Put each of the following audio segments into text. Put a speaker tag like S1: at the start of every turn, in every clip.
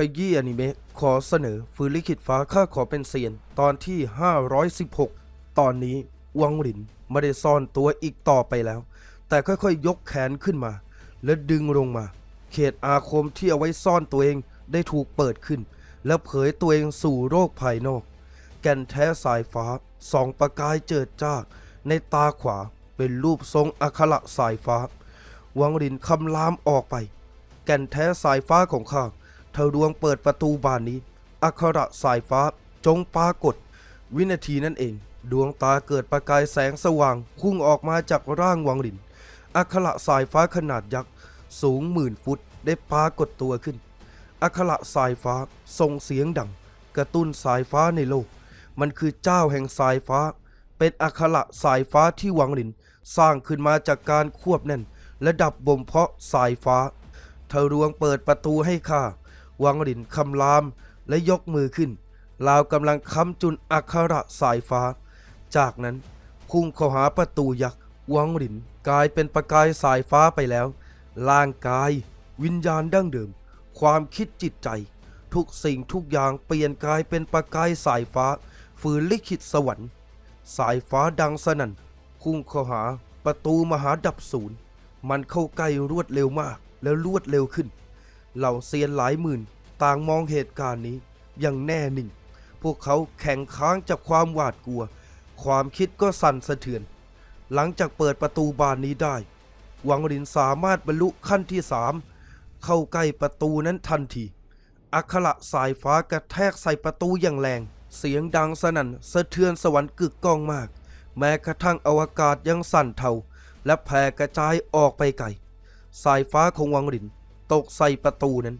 S1: ขยี้อนิเมะขอเสนอฟื้นลิขิตฟ้าข้าขอเป็นเซียน ตอนที่ 516 ตอนนี้วังหลินไม่ได้ซ่อนตัวอีกต่อไปแล้ว แต่ค่อยๆยกแขนขึ้นมา และดึงลงมา เขตอาคมที่เอาไว้ซ่อนตัวเองได้ถูกเปิดขึ้น และเผยตัวเองสู่โลกภายนอก แก่นแท้สายฟ้าสองประกายเจิดจ้า ในตาขวาเป็นรูปทรงอัคระสายฟ้า วังหลินคำรามออกไป แก่นแท้สายฟ้าของข้า ธอดวงเปิดประตูบานนี้ อัคระสายฟ้าจงปรากฏ วินาทีนั้นเอง ดวงตาเกิดประกายแสงสว่างพุ่งออกมาจากร่างวังหลิน อัคระสายฟ้าขนาดยักษ์สูงหมื่นฟุตได้ปรากฏตัวขึ้น อัคระสายฟ้าส่งเสียงดัง กระตุ้นสายฟ้าในโลก มันคือเจ้าแห่งสายฟ้า เป็นอัคระสายฟ้าที่วังหลิน สร้างขึ้นมาจากการควบแน่น และดับบ่มเพาะสายฟ้า เธอรวงเปิดประตูให้ข้า วังหลินคำรามและยกมือขึ้นลาวกำลังค้ำจุนอัคระสายฟ้า จากนั้นพุ่งเข้าหาประตูยักษ์วังหลินกลายเป็นประกายสายฟ้าไปแล้ว ร่างกาย วิญญาณดั้งเดิม ความคิดจิตใจ ทุกสิ่งทุกอย่างเปลี่ยนกลายเป็นประกายสายฟ้า ฝืนลิขิตสวรรค์ สายฟ้าดังสนั่นพุ่งเข้าหาประตูมหาดับศูนย์ มันเข้าใกล้รวดเร็วมากแล้วรวดเร็วขึ้น เหล่าเซียนหลายหมื่น ต่างมองเหตุการณ์นี้อย่างแน่นิ่ง พวกเขาแข่งค้างจากความหวาดกลัว ความคิดก็สั่นสะเทือน หลังจากเปิดประตูบานนี้ได้ หวังลินสามารถบรรลุขั้นที่สามเข้าใกล้ประตูนั้นทันที อัคระสายฟ้ากระแทกใส่ประตูอย่างแรง เสียงดังสนั่นสะเทือนสวรรค์กึกก้องมาก แม้กระทั่งอวกาศยังสั่นเทา และแผ่กระจายออกไปไกล สายฟ้าของวังหลินตกใส่ประตูนั้น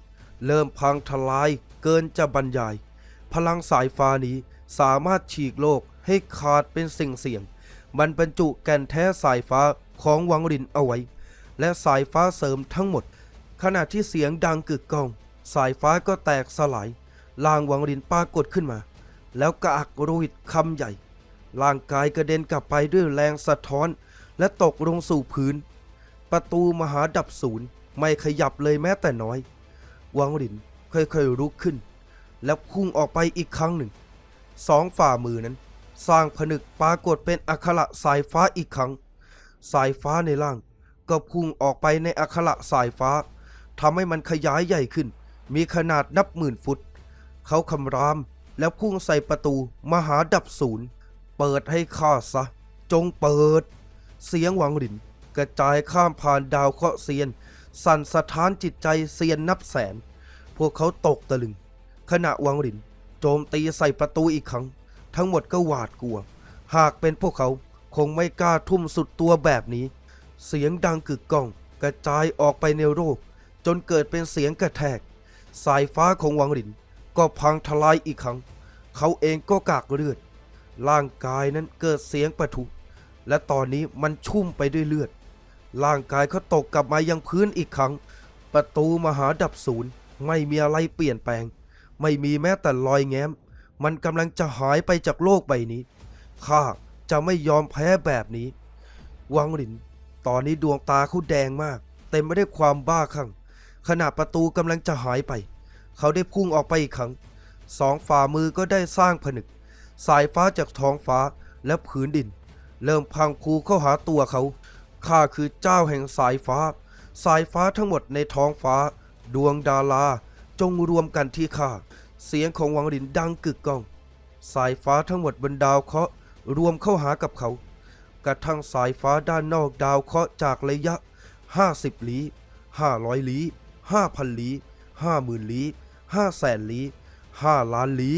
S1: เริ่มพังทลายเกินจะบรรยาย พลังสายฟ้านี้สามารถฉีกโลกให้ขาดเป็นสิ่งเสี่ยง มันบรรจุแก่นแท้สายฟ้าของวังหลินเอาไว้ และสายฟ้าเสริมทั้งหมด ขณะที่เสียงดังกึกก้อง สายฟ้าก็แตกสลายล่างวังหลินปรากฏขึ้นมา แล้วกระอักโรหิตคำใหญ่ ร่างกายกระเด็นกลับไปด้วยแรงสะท้อน และตกลงสู่พื้น ประตูมหาดับศูนย์ไม่ขยับเลยแม้แต่น้อย วังหลินค่อยๆลุกขึ้น แล้วพุ่งออกไปอีกครั้งหนึ่ง สองฝ่ามือนั้น สร้างผนึกปรากฏเป็นอัคระสายฟ้าอีกครั้ง สายฟ้าในล่าง ก็พุ่งออกไปในอัคระสายฟ้าทำให้มันขยายใหญ่ขึ้น มีขนาดนับหมื่นฟุต เขาคำรามแล้วพุ่งใส่ประตูมหาดับศูนย์ เปิดให้ข้าซะ จงเปิด เสียงหวังหลินกระจายข้ามผ่านดาวเคราะห์เซียน สั่นสะท้านจิตใจเซียนนับแสน พวกเขาตกตะลึง ขณะวังหลิน โจมตีใส่ประตูอีกครั้ง ทั้งหมดก็หวาดกลัว หากเป็นพวกเขาคงไม่กล้าทุ่มสุดตัวแบบนี้ เสียงดังกึกก้อง กระจายออกไปในโลกจนเกิดเป็นเสียงกระแทก สายฟ้าของวังหลินก็พังทลายอีกครั้ง เขาเองก็กากเลือด ร่างกายนั้นเกิดเสียงประทุ และตอนนี้มันชุ่มไปด้วยเลือด ร่างกายเขาตกกลับมายังพื้นอีกครั้ง ประตูมหาดับศูนย์ไม่มีอะไรเปลี่ยนแปลง ไม่มีแม้แต่รอยแง้ม มันกำลังจะหายไปจากโลกใบนี้ ข้าจะไม่ยอมแพ้แบบนี้ วังหลิน ตอนนี้ดวงตาเขาแดงมาก เต็มไปด้วยความบ้าคลั่ง ขณะประตูกำลังจะหายไป เขาได้พุ่งออกไปอีกครั้ง สองฝ่ามือก็ได้สร้างผนึก สายฟ้าจากท้องฟ้าและผืนดิน เริ่มพังคูเข้าหาตัวเขา ข้าคือเจ้าแห่งสายฟ้า สายฟ้าทั้งหมดในท้องฟ้า ดวงดารา จงรวมกันที่ข้า เสียงของวังหลินดังกึกก้อง สายฟ้าทั้งหมดบนดาวเคราะห์รวมเข้าหากับเขา กระทั่งสายฟ้าด้านนอกดาวเคราะห์จากระยะ 50 ลี้ 500 ลี้ 5,000 ลี้ 50,000 ลี้5แสนลี้ 5 ล้านลี้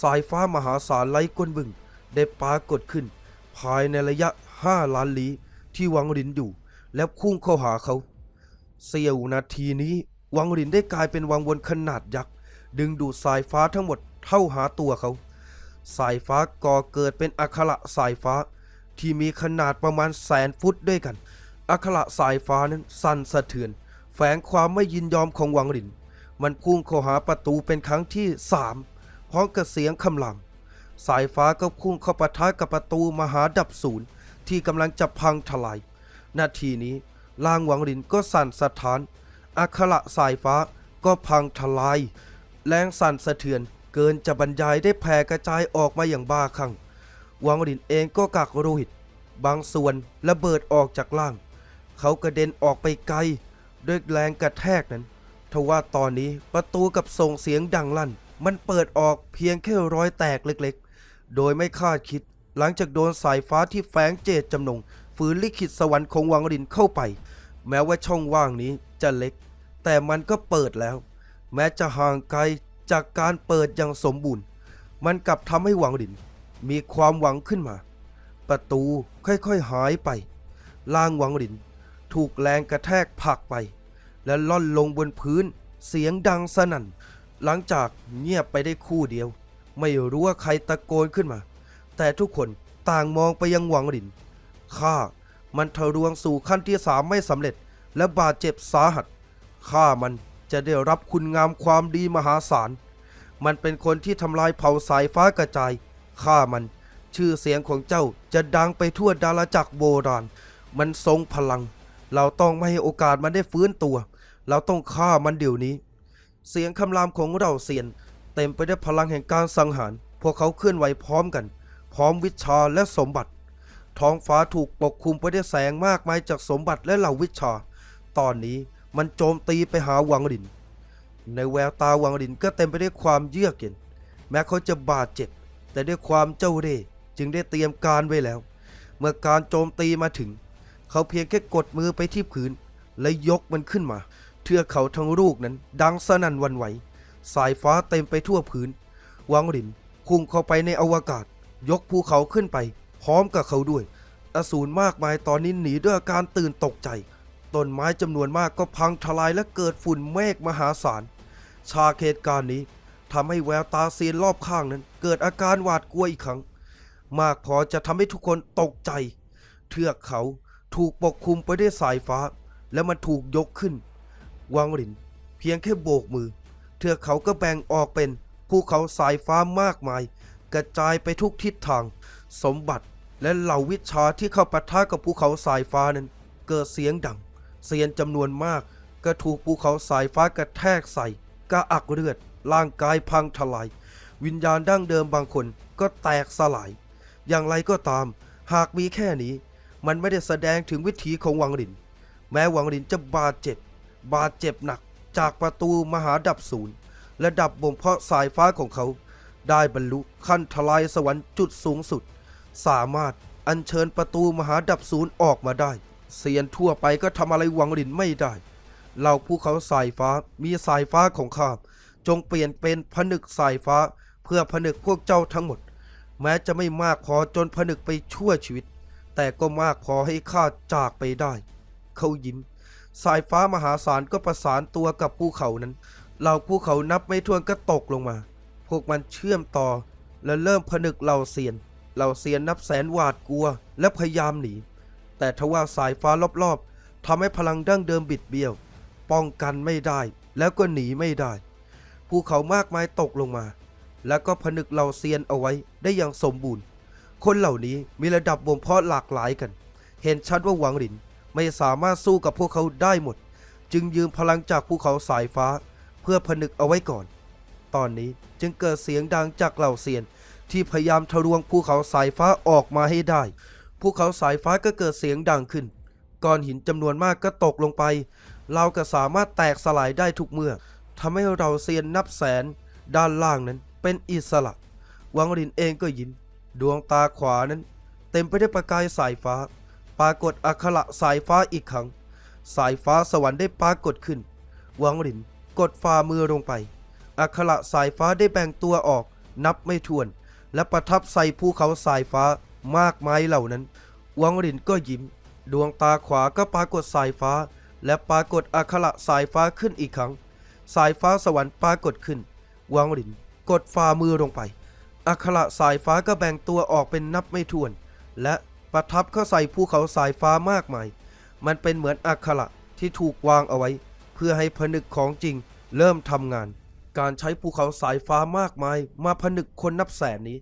S1: สายฟ้ามหาศาลไร้ก้นบึง ได้ปรากฏขึ้น ภายในระยะ 5 ล้านลี้ ที่วังหลินอยู่ แล้วพุ่งเข้าหาเขา เสี้ยวนาทีนี้วังหลินได้กลายเป็นวังวนขนาดยักษ์ดึงดูดสายฟ้าทั้งหมดเข้าหาตัวเขา สายฟ้าก่อเกิดเป็นอัคระสายฟ้า ที่มีขนาดประมาณแสนฟุตด้วยกัน อัคระสายฟ้านั้นสั่นสะเทือน แฝงความไม่ยินยอมของวังหลิน มันพุ่งเข้าหาประตูเป็นครั้งที่สามพร้อมกับเสียงคำรามสายฟ้าก็พุ่งเข้าปะทะกับประตูมหาดับศูนย์ ที่กำลังจะพังทลาย นาทีนี้ล่างหวังหลินก็สั่นสะท้าน อัคระสายฟ้าก็พังทลาย แรงสั่นสะเทือนเกินจะบรรยายได้แผ่กระจายออกมาอย่างบ้าคลั่งหวังหลินเองก็กักโลหิต บางส่วนระเบิดออกจากล่าง เขากระเด็นออกไปไกล ด้วยแรงกระแทกนั้นทว่าตอนนี้ประตูกับส่งเสียงดังลั่น มันเปิดออกเพียงแค่รอยแตกเล็กๆ โดยไม่คาดคิด หลังจากโดนสายฟ้าที่แฝงเจตจำนงฝืนลิขิตสวรรค์ของวังลินเข้าไป แม้ว่าช่องว่างนี้จะเล็ก แต่มันก็เปิดแล้ว แม้จะห่างไกลจากการเปิดอย่างสมบูรณ์ มันกลับทำให้วังลิน มีความหวังขึ้นมา ประตูค่อยๆหายไปล่างวังลิน ถูกแรงกระแทกผลักไป และล่อนลงบนพื้นเสียงดังสนั่น หลังจากเงียบไปได้คู่เดียว ไม่รู้ว่าใครตะโกนขึ้นมา แต่ทุกคนต่างมองไปยังหวังลินข้ามันทะลวงสู่ขั้นที่สามไม่สำเร็จ และบาดเจ็บสาหัสข้ามันจะได้รับคุณงามความดีมหาศาล มันเป็นคนที่ทำลายเผ่าสายฟ้ากระจายข้ามัน ชื่อเสียงของเจ้าจะดังไปทั่วดาราจักรโบราณ มันทรงพลัง เราต้องไม่ให้โอกาสมันได้ฟื้นตัว เราต้องฆ่ามันเดี๋ยวนี้ เสียงคำรามของเราเซียน เต็มไปด้วยพลังแห่งการสังหาร พวกเขาเคลื่อนไหวพร้อมกัน พร้อมวิชาและสมบัติ ท้องฟ้าถูกปกคลุมไปด้วยแสงมากมายจากสมบัติและเหล่าวิชา ตอนนี้มันโจมตีไปหาวังลิน ในแววตาวังลินก็เต็มไปด้วยความเยือกเย็น แม้เขาจะบาดเจ็บ แต่ด้วยความเจ้าเร่ห์จึงได้เตรียมการไว้แล้ว เมื่อการโจมตีมาถึง เขาเพียงแค่กดมือไปที่พื้น และยกมันขึ้นมา เทือกเขาทั้งลูกนั้น ดังสนั่นวันไหว สายฟ้าเต็มไปทั่วพื้น วังลินพุ่งเข้าไปในอวกาศ ยกภูเขาขึ้นไป พร้อมกับเขาด้วย อสูรมากมายตอนนี้หนีด้วยอาการตื่นตกใจ ต้นไม้จำนวนมากก็พังทลายและเกิดฝุ่นเมฆมหาศาลฉาเหตุการณ์นี้ทำให้แววตาเซียนรอบข้างนั้น เกิดอาการหวาดกลัวอีกครั้ง มากพอจะทำให้ทุกคนตกใจ เทือกเขาถูกปกคลุมไปด้วยสายฟ้า และมันถูกยกขึ้น วังหลิน เพียงแค่โบกมือ เทือกเขาก็แบ่งออกเป็นภูเขาสายฟ้ามากมาย กระจายไปทุกทิศทาง สมบัติและเหล่าวิชาที่เข้าปะทะกับภูเขาสายฟ้านั้น เกิดเสียงดัง เสียนจำนวนมากก็ถูกภูเขาสายฟ้ากระแทกใส่กระอักเลือด ร่างกายพังทลาย วิญญาณดั้งเดิมบางคนก็แตกสลาย อย่างไรก็ตาม หากมีแค่นี้ มันไม่ได้แสดงถึงวิถีของวังหลิน แม้วังหลินจะบาดเจ็บ บาดเจ็บหนักจากประตูมหาดับศูนย์และดับบ่มเพาะสายฟ้าของเขา ได้บรรลุขั้นทลายสวรรค์จุดสูงสุด สามารถอัญเชิญประตูมหาดับศูนย์ออกมาได้ เซียนทั่วไปก็ทำอะไรวังหลินไม่ได้เหล่าภูเขาสายฟ้ามีสายฟ้าของข้าจงเปลี่ยนเป็นผนึกสายฟ้าเพื่อผนึกพวกเจ้าทั้งหมด แม้จะไม่มากพอจนผนึกไปชั่วชีวิต แต่ก็มากพอให้ข้าจากไปได้ เขายิ้ม สายฟ้ามหาศาลก็ประสานตัวกับภูเขานั้นเหล่าภูเขานับไม่ถ้วนก็ตกลงมา วกมันเชื่อมต่อ และเริ่มผนึกเหล่าเซียน เหล่าเซียนนับแสนหวาดกลัว และพยายามหนี แต่ทว่าสายฟ้ารอบๆทำให้พลังดั้งเดิมบิดเบี้ยว ป้องกันไม่ได้ แล้วก็หนีไม่ได้ภูเขามากมายตกลงมา แล้วก็ผนึกเหล่าเซียนเอาไว้ได้อย่างสมบูรณ์ คนเหล่านี้มีระดับบ่มเพาะหลากหลายกัน เห็นชัดว่าหวังหลินไม่สามารถสู้กับพวกเขาได้หมด จึงยืมพลังจากภูเขาสายฟ้า เพื่อผนึกเอาไว้ก่อน ตอนนี้ จึงเกิดเสียงดังจากเหล่าเซียน ที่พยายามทะลวงภูเขาสายฟ้าออกมาให้ได้ภูเขาสายฟ้าก็เกิดเสียงดังขึ้นก้อนหินจำนวนมากก็ตกลงไป เราก็สามารถแตกสลายได้ทุกเมื่อทำให้เราเซียนนับแสน ด้านล่างนั้นเป็นอิสระ วังลินเองก็ยิ้มดวงตาขวานั้น เต็มไปด้วยประกายสายฟ้า ปรากฏอักขระสายฟ้าอีกครั้ง สายฟ้าสวรรค์ได้ปรากฏขึ้น วังลินกดฝ่ามือลงไป อักขระสายฟ้าได้แบ่งตัวออกนับไม่ถ้วน และประทับใส่ภูเขาสายฟ้ามากมายเหล่านั้นวังลินก็ยิ้ม ดวงตาขวาก็ปรากฏสายฟ้า และปรากฏอักขระสายฟ้าขึ้นอีกครั้ง สายฟ้าสวรรค์ปรากฏขึ้นวังลินกดฝ่ามือลงไป อักขระสายฟ้าก็แบ่งตัวออกเป็นนับไม่ถ้วน และประทับเข้าใส่ภูเขาสายฟ้ามากมาย มันเป็นเหมือนอักขระที่ถูกวางเอาไว้ เพื่อให้ผนึกของจริงเริ่มทำงาน การใช้ภูเขาสายฟ้ามากมาย มาผนึกคนนับแสนนี้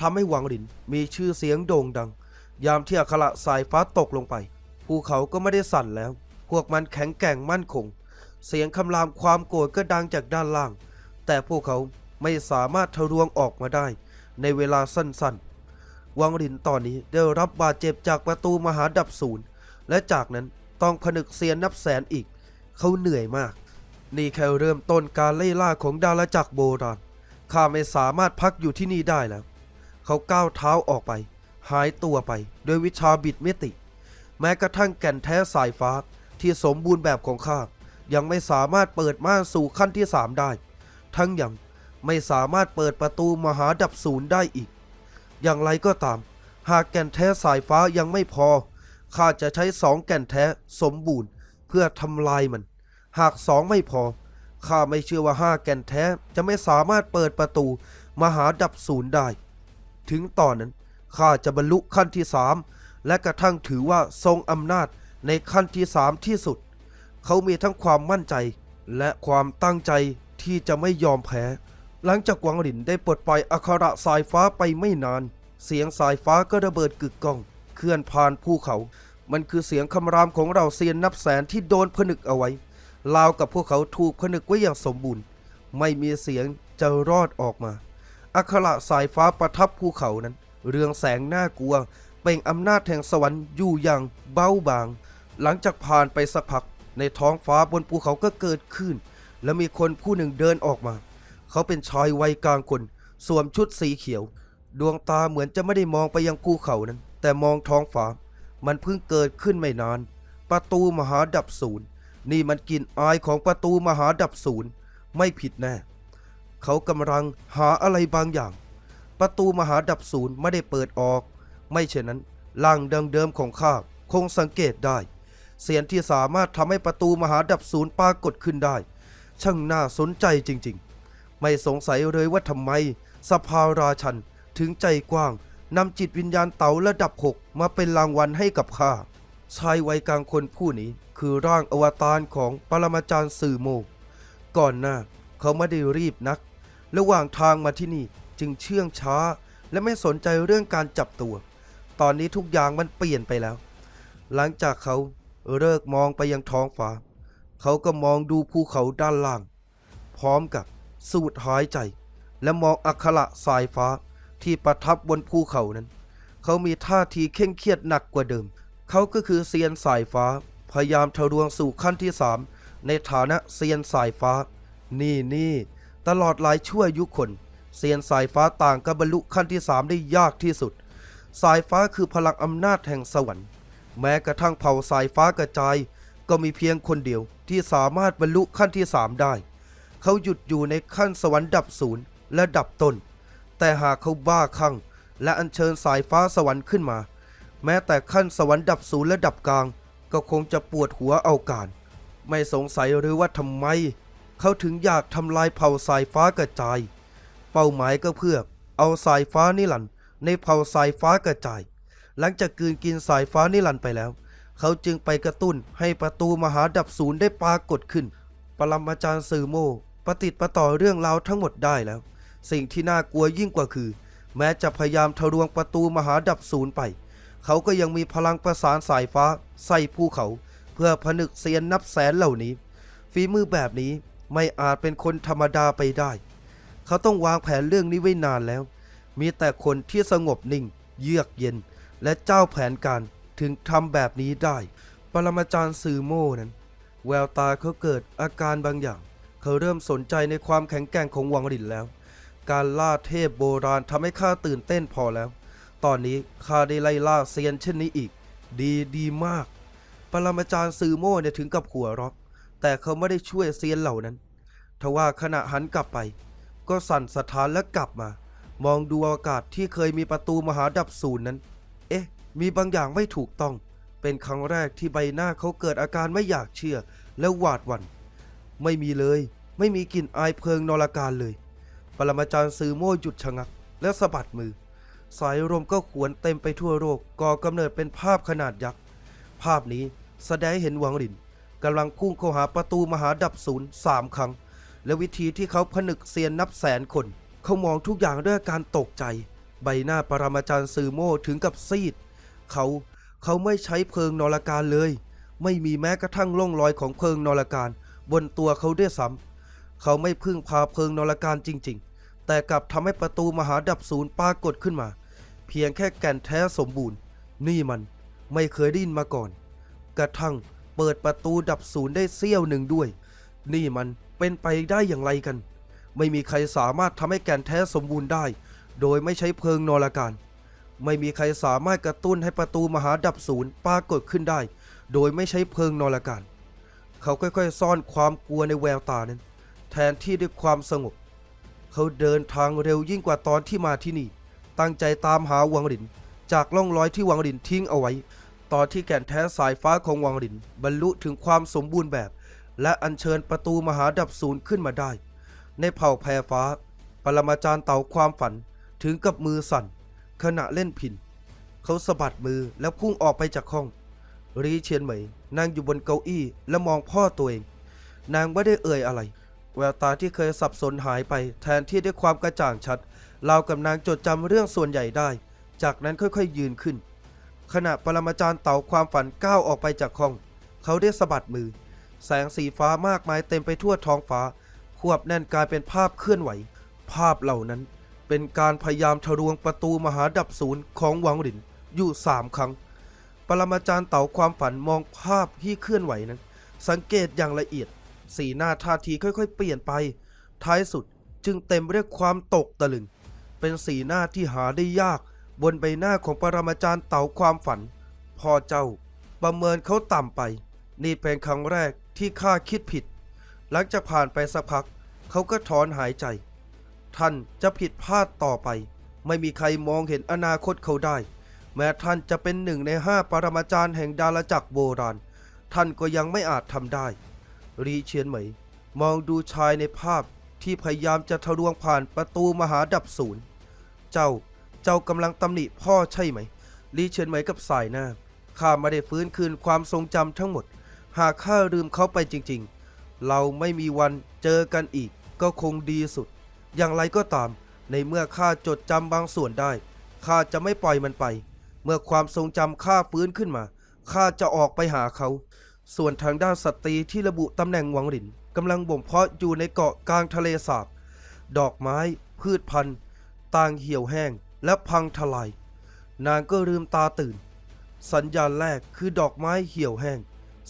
S1: ทำให้หวังหลินมีชื่อเสียงโด่งดัง ยามที่อักขระสายฟ้าตกลงไป ภูเขาก็ไม่ได้สั่นแล้ว พวกมันแข็งแกร่งมั่นคง เสียงคำรามความโกรธก็ดังจากด้านล่าง แต่พวกเขาไม่สามารถทะลวงออกมาได้ ในเวลาสั้นๆ วังรินตอนนี้ได้รับบาดเจ็บจากประตูมหาดับศูนย์ และจากนั้นต้องผนึกเซียนนับแสนอีก เขาเหนื่อยมาก นี่แค่เริ่มต้นการไล่ล่าของดาราจักรโบราณ ข้าไม่สามารถพักอยู่ที่นี่ได้แล้ว เขาก้าวเท้าออกไป หายตัวไปโดยวิชาบิดมิติ แม้กระทั่งแก่นแท้สายฟ้าที่สมบูรณ์แบบของข้า ยังไม่สามารถเปิดม่านสู่ขั้นที่สามได้ ทั้งยังไม่สามารถเปิดประตูมหาดับศูนย์ได้อีก อย่างไรก็ตาม หากแก่นแท้สายฟ้ายังไม่พอ ข้าจะใช้สองแก่นแท้สมบูรณ์เพื่อทำลายมัน หากสองไม่พอ ข้าไม่เชื่อว่าห้าแก่นแท้จะไม่สามารถเปิดประตูมหาดับศูนย์ได้ ถึงตอนนั้นข้าจะบรรลุขั้นที่สามและกระทั่งถือว่าทรงอำนาจในขั้นที่สามที่สุด เขามีทั้งความมั่นใจและความตั้งใจที่จะไม่ยอมแพ้ หลังจากหวังหลินได้ปลดปล่อยอัคระสายฟ้าไปไม่นาน เสียงสายฟ้าก็ระเบิดกึกก้อง เคลื่อนผ่านภูเขา มันคือเสียงคำรามของเราเซียนนับแสนที่โดนผนึกเอาไว้ ลาวกับพวกเขาถูกผนึกไว้อย่างสมบูรณ์ ไม่มีเสียงจะรอดออกมา อัคระสายฟ้าประทับภูเขานั้น เรืองแสงน่ากลัว เปล่งอำนาจแห่งสวรรค์อยู่อย่างเบาบาง หลังจากผ่านไปสักพัก ในท้องฟ้าบนภูเขาก็เกิดขึ้น และมีคนผู้หนึ่งเดินออกมา เขาเป็นชายวัยกลางคน สวมชุดสีเขียว ดวงตาเหมือนจะไม่ได้มองไปยังภูเขานั้น แต่มองท้องฟ้า มันเพิ่งเกิดขึ้นไม่นาน ประตูมหาดับศูนย์ นี่มันกลิ่นอายของประตูมหาดับศูนย์ไม่ผิดแน่ เขากำลังหาอะไรบางอย่าง ประตูมหาดับศูนย์ไม่ได้เปิดออก ไม่เช่นนั้นร่างเดิมของข้าคงสังเกตได้ เสียงที่สามารถทำให้ประตูมหาดับศูนย์ปรากฏขึ้นได้ ช่างน่าสนใจจริง ๆ ไม่สงสัยเลยว่าทำไมสภาราชันถึงใจกว้างนำจิตวิญญาณเต๋าระดับหกมาเป็นรางวัลให้กับข้าชายวัยกลางคนผู้นี้ คือร่างอวตารของปรมาจารย์สื่อโมก่อนหน้าเขาไม่ได้รีบนัก ระหว่างทางมาที่นี่จึงเชื่องช้า และไม่สนใจเรื่องการจับตัว ตอนนี้ทุกอย่างมันเปลี่ยนไปแล้ว หลังจากเขาเลิกมองไปยังท้องฟ้า เขาก็มองดูภูเขาด้านล่าง พร้อมกับสูดหายใจ และมองอัคระสายฟ้าที่ประทับบนภูเขานั้น เขามีท่าทีเคร่งเครียดหนักกว่าเดิม เขาก็คือเซียนสายฟ้า พยายามทะลวงสู่ขั้นที่สามในฐานะเซียนสายฟ้า นี่นี่ตลอดหลายชั่วยุคนเซียนสายฟ้าต่างกับบรรลุขั้นที่สามได้ยากที่สุด สายฟ้าคือพลังอำนาจแห่งสวรรค์ แม้กระทั่งเผ่าสายฟ้ากระจาย ก็มีเพียงคนเดียวที่สามารถบรรลุขั้นที่สามได้ เขาหยุดอยู่ในขั้นสวรรค์ดับศูนย์และดับต้น แต่หากเขาบ้าคลั่งและอัญเชิญสายฟ้าสวรรค์ขึ้นมา แม้แต่ขั้นสวรรค์ดับศูนย์และดับกลาง ก็คงจะปวดหัวเอาการ ไม่สงสัยหรือว่าทำไม เขาถึงอยากทำลายเผ่าสายฟ้ากระจาย เป้าหมายก็เพื่อเอาสายฟ้านิรันในเผ่าสายฟ้ากระจาย หลังจากกืนกินสายฟ้านิรันไปแล้ว เขาจึงไปกระตุ้นให้ประตูมหาดับศูนย์ได้ปรากฏขึ้น ปรมาจารย์สื่อโมประติดประต่อเรื่องราวทั้งหมดได้แล้ว สิ่งที่น่ากลัวยิ่งกว่าคือ แม้จะพยายามทะลวงประตูมหาดับศูนย์ไป เขาก็ยังมีพลังประสานสายฟ้าใส่ภูเขา เพื่อผนึกเซียนนับแสนเหล่านี้ ฝีมือแบบนี้ไม่อาจเป็นคนธรรมดาไปได้ เขาต้องวางแผนเรื่องนี้ไว้นานแล้ว มีแต่คนที่สงบนิ่ง เยือกเย็น และเจ้าแผนการถึงทำแบบนี้ได้ ปรมาจารย์ซือโม่นั้น แววตาเขาเกิดอาการบางอย่าง เขาเริ่มสนใจในความแข็งแกร่งของวังหลินแล้ว การล่าเทพโบราณทำให้ข้าตื่นเต้นพอแล้ว ตอนนี้ข้าได้ไล่ล่าเซียนเช่นนี้อีก ดีดีมาก ปรมาจารย์ซือโม่เนี่ยถึงกับหัวเรักแต่เขาไม่ได้ช่วยเซียนเหล่านั้น ทว่าขณะหันกลับไป ก็สั่นสะท้านและกลับมา มองดูอากาศที่เคยมีประตูมหาดับศูนย์นั้น เอ๊ะ มีบางอย่างไม่ถูกต้อง เป็นครั้งแรกที่ใบหน้าเขาเกิดอาการไม่อยากเชื่อและหวาดหวัน่น ไม่มีเลย ไม่มีกลิ่นอายเพลิงนรการเลย ปรมาจารย์ซือโม่หยุดชะงัก และสะบัดมือ สายลมก็ขวนเต็มไปทั่วโลกก่อกำเนิดเป็นภาพขนาดยักษ์ ภาพนี้แสดงเห็นหวังหลินกำลังพุ่งเข้าหาประตูมหาดับศูนย์สามครั้ง และวิธีที่เขาผนึกเซียนนับแสนคน เขามองทุกอย่างด้วยการตกใจ ใบหน้าปรมาจารย์ซือโม่ถึงกับซีด เขาเขาไม่ใช้เพลิงนรการเลย ไม่มีแม้กระทั่งร่องรอยของเพลิงนรการ บนตัวเขาด้วยซ้ำเขาไม่พึ่งพาเพลิงนรการจริงๆ แต่กลับทำให้ประตูมหาดับศูนย์ปรากฏขึ้นมา เพียงแค่แก่นแท้สมบูรณ์ นี่มันไม่เคยได้ยินมาก่อน กระทั่งเปิดประตูดับศูนย์ได้เสี้ยวหนึ่งด้วย นี่มันเป็นไปได้อย่างไรกัน ไม่มีใครสามารถทำให้แก่นแท้สมบูรณ์ได้ โดยไม่ใช้เพลิงนรการไม่มีใครสามารถกระตุ้นให้ประตูมหาดับศูนย์ปรากฏขึ้นได้ โดยไม่ใช้เพลิงนรการ เขาค่อยๆ ซ่อนความกลัวในแววตานั้น แทนที่ด้วยความสงบ เขาเดินทางเร็วยิ่งกว่าตอนที่มาที่นี่ ตั้งใจตามหาวังหลิน จากล่องรอยที่วังหลินทิ้งเอาไว้ ตอนที่แก่นแท้สายฟ้าของวังหลิน บรรลุถึงความสมบูรณ์แบบ และอัญเชิญประตูมหาดับศูนย์ขึ้นมาได้ ในเผ่าแพรฟ้า ปรมาจารย์เต่าความฝันถึงกับมือสั่น ขณะเล่นพิน เขาสะบัดมือแล้วพุ่งออกไปจากห้อง รีเชียนเหมยนั่งอยู่บนเก้าอี้และมองพ่อตัวเอง นางไม่ได้เอ่ยอะไร แววตาที่เคยสับสนหายไปแทนที่ด้วยความกระจ่างชัดเรากับนางจดจำเรื่องส่วนใหญ่ได้ จากนั้นค่อยๆยืนขึ้น ขณะปรมาจารย์เต่าความฝันก้าวออกไปจากห้อง เขาได้สะบัดมือ แสงสีฟ้ามากมายเต็มไปทั่วท้องฟ้า ควบแน่นกลายเป็นภาพเคลื่อนไหว ภาพเหล่านั้นเป็นการพยายามทะลวงประตูมหาดับศูนย์ของหวังหลินอยู่สามครั้ง ปรมาจารย์เต่าความฝันมองภาพที่เคลื่อนไหวนั้น สังเกตอย่างละเอียด สีหน้าท่าทีค่อยๆ เปลี่ยนไป ท้ายสุดจึงเต็มไปด้วยความตกตะลึง เป็นสีหน้าที่หาได้ยากบนใบหน้าของปรมาจารย์เต่าความฝัน พ่อเจ้าประเมินเขาต่ำไป นี่เป็นครั้งแรกที่ข้าคิดผิด หลังจากผ่านไปสักพัก เขาก็ถอนหายใจ ท่านจะผิดพลาดต่อไป ไม่มีใครมองเห็นอนาคตเขาได้ แม้ท่านจะเป็นหนึ่งในห้าปรมาจารย์แห่งดาราจักรโบราณ ท่านก็ยังไม่อาจทำได้ รีเชียนเหมย มองดูชายในภาพที่พยายามจะทะลวงผ่านประตูมหาดับศูนย์ เจ้า เจ้ากำลังตำหนิพ่อใช่ไหม รีเชียนเหมยกับสายหน้า ข้าไม่ได้ฟื้นคืนความทรงจำทั้งหมด หากข้าลืมเขาไปจริง ๆ เราไม่มีวันเจอกันอีกก็คงดีสุด อย่างไรก็ตาม ในเมื่อข้าจดจำบางส่วนได้ ข้าจะไม่ปล่อยมันไป เมื่อความทรงจำข้าฟื้นขึ้นมา ข้าจะออกไปหาเขา ส่วนทางด้านสตรีที่ระบุตำแหน่งหวังหลินกำลังบ่มเพาะอยู่ในเกาะกลางทะเลสาบ ดอกไม้ พืชพันธุ์ ต่างเหี่ยวแห้งและพังทลาย นางก็ลืมตาตื่น สัญญาณแรกคือดอกไม้เหี่ยวแห้ง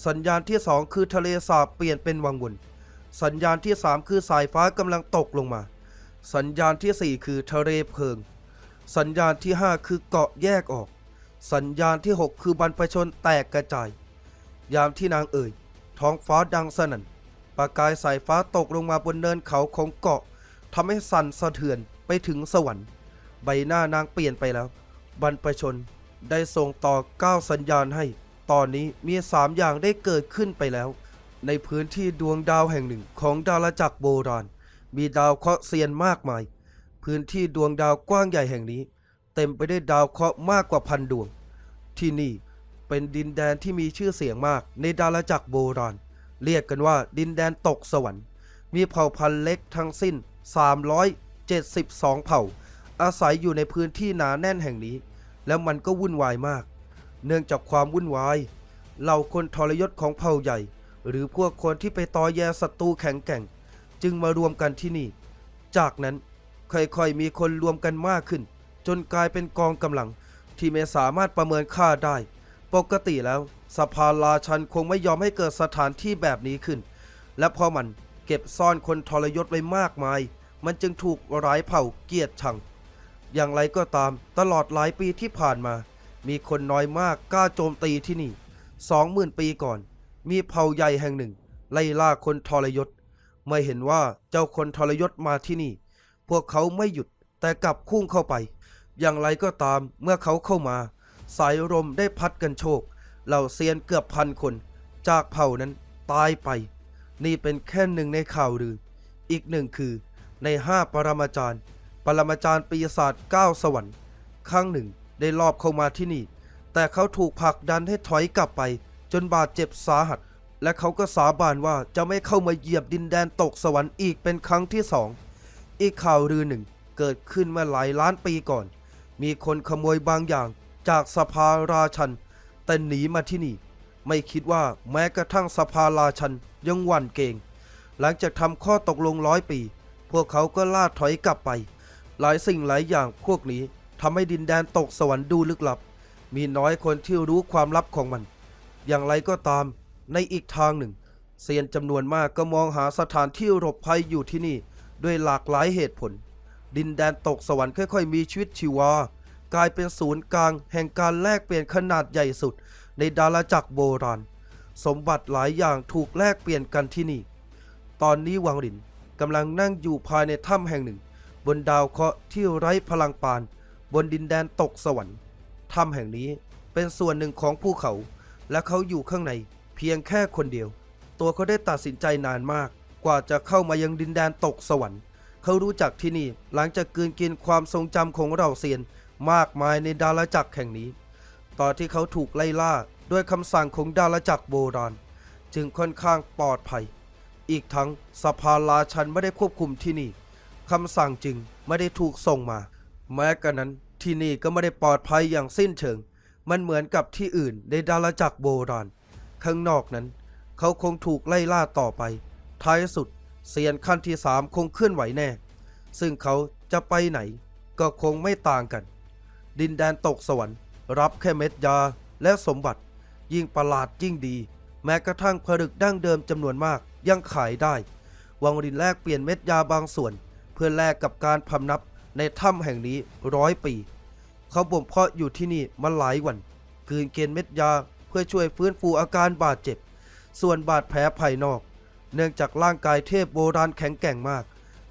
S1: สัญญาณที่สองคือทะเลสาบเปลี่ยนเป็นวังวน สัญญาณที่สามคือสายฟ้ากำลังตกลงมา สัญญาณที่สี่คือทะเลเพลิง สัญญาณที่ห้าคือเกาะแยกออก สัญญาณที่หกคือบรรพชนแตกกระจาย ยามที่นางเอ่ย ท้องฟ้าดังสนั่น ประกายสายฟ้าตกลงมาบนเนินเขาของเกาะทำให้สั่นสะเทือนไปถึงสวรรค์ ใบหน้านางเปลี่ยนไปแล้ว บรรพชนได้ส่งต่อก้าวสัญญาณให้ ตอนนี้มีสามอย่างได้เกิดขึ้นไปแล้ว ในพื้นที่ดวงดาวแห่งหนึ่งของดาราจักรโบราณ มีดาวเคราะห์เซียนมากมาย พื้นที่ดวงดาวกว้างใหญ่แห่งนี้ เต็มไปด้วยดาวเคราะห์มากกว่าพันดวง ที่นี่ เป็นดินแดนที่มีชื่อเสียงมากในดาราจักรโบราณ เรียกกันว่าดินแดนตกสวรรค์ มีเผ่าพันธุ์เล็กทั้งสิ้น 372 เผ่า อาศัยอยู่ในพื้นที่หนาแน่นแห่งนี้ แล้วมันก็วุ่นวายมาก เนื่องจากความวุ่นวาย เหล่าคนทรยศของเผ่าใหญ่ หรือพวกคนที่ไปตอแยศัตรูแข็งแกร่ง จึงมารวมกันที่นี่ จากนั้นค่อยๆมีคนรวมกันมากขึ้น จนกลายเป็นกองกำลังที่ไม่สามารถประเมินค่าได้ ปกติแล้วสภาราชันคงไม่ยอมให้เกิดสถานที่แบบนี้ขึ้น และเพอมันเก็บซ่อนคนทรยศไว้มากมาย มันจึงถูกร้ายเผ่าเกียดชัง อย่างไรก็ตามตลอดหลายปีที่ผ่านมา มีคนน้อยมากกล้าโจมตีที่นี่สองหมื่นปีก่อน มีเผ่าใหญ่แห่งหนึ่ง ไล่ล่าคนทรยศ เมื่อเห็นว่าเจ้าคนทรยศมาที่นี่ พวกเขาไม่หยุดแต่กลับพุ่งเข้าไป อย่างไรก็ตามเมื่อเขาเข้ามา สายลมได้พัดกันโชกเหล่าเซียนเกือบพันคน จากเผ่านั้นตายไป นี่เป็นแค่หนึ่งในข่าวลือ อีกหนึ่งคือในห้าปรมาจารย์ปรมาจารย์ปีศาจเก้าสวรรค์ครั้งหนึ่งได้ลอบเข้ามาที่นี่ แต่เขาถูกผลักดันให้ถอยกลับไป จนบาดเจ็บสาหัส และเขาก็สาบานว่าจะไม่เข้ามาเหยียบดินแดนตกสวรรค์อีกเป็นครั้งที่สองอีกข่าวลือหนึ่งเกิดขึ้นเมื่อหลายล้านปีก่อน มีคนขโมยบางอย่าง จากสภาราชัน แต่หนีมาที่นี่ ไม่คิดว่าแม้กระทั่งสภาราชันยังหวั่นเกรงหลังจากทำข้อตกลงร้อยปี พวกเขาก็ล่าถอยกลับไป หลายสิ่งหลายอย่างพวกนี้ทำให้ดินแดนตกสวรรค์ดูลึกลับ มีน้อยคนที่รู้ความลับของมัน อย่างไรก็ตามในอีกทางหนึ่งเซียนจำนวนมากก็มองหาสถานที่หลบภัยอยู่ที่นี่ ด้วยหลากหลายเหตุผล ดินแดนตกสวรรค์ค่อยๆ มีชีวิตชีวา กลายเป็นศูนย์กลาง แห่งการแลกเปลี่ยนขนาดใหญ่สุด ในดาราจักรโบราณ สมบัติหลายอย่างถูกแลกเปลี่ยนกันที่นี่ ตอนนี้วังหลินกำลังนั่งอยู่ภายในถ้ำแห่งหนึ่ง บนดาวเคราะห์ที่ไร้พลังปาน บนดินแดนตกสวรรค์ถ้ำแห่งนี้เป็นส่วนหนึ่งของภูเขา และเขาอยู่ข้างในเพียงแค่คนเดียว ตัวเขาได้ตัดสินใจนานมาก กว่าจะเข้ามายังดินแดนตกสวรรค์ เขารู้จักที่นี่หลังจากกืนกินความทรงจำของเราเซียน มากมายในดาราจักรแห่งนี้ ตอนที่เขาถูกไล่ล่าด้วยคำสั่งของดาราจักรโบราณ จึงค่อนข้างปลอดภัย อีกทั้งสภาราชันไม่ได้ควบคุมที่นี่คำสั่งจึงไม่ได้ถูกส่งมา แม้กระนั้นที่นี่ก็ไม่ได้ปลอดภัยอย่างสิ้นเชิง มันเหมือนกับที่อื่นในดาราจักรโบราณ ข้างนอกนั้น เขาคงถูกไล่ล่าต่อไป ท้ายสุดเซียนขั้นที่สามคงเคลื่อนไหวแน่ ซึ่งเขาจะไปไหนก็คงไม่ต่างกัน ดินแดนตกสวรรค์ รับแค่เม็ดยาและสมบัติ ยิ่งประหลาดยิ่งดี แม้กระทั่งผลึกดั้งเดิมจำนวนมากยังขายได้ วังรินแลกเปลี่ยนเม็ดยาบางส่วน เพื่อแลกกับการพำนับในถ้ำแห่งนี้ร้อยปี เขาบ่มเพาะอยู่ที่นี่มาหลายวันกลืนเกณฑ์เม็ดยาเพื่อช่วยฟื้นฟูอาการบาดเจ็บ ส่วนบาดแผลภายนอก เนื่องจากร่างกายเทพโบราณแข็งแกร่งมาก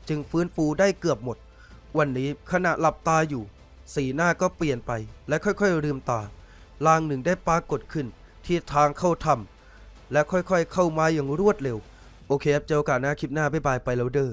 S1: จึงฟื้นฟูได้เกือบหมด วันนี้ขณะหลับตาอยู่ สีหน้าก็เปลี่ยนไปและค่อยๆลืมตาลางหนึ่งได้ปรากฏขึ้นที่ทางเข้าถ้ำและค่อยๆเข้ามาอย่างรวดเร็ว โอเคครับเจอกันนะคลิปหน้าบ๊ายบายไปแล้วเด้อ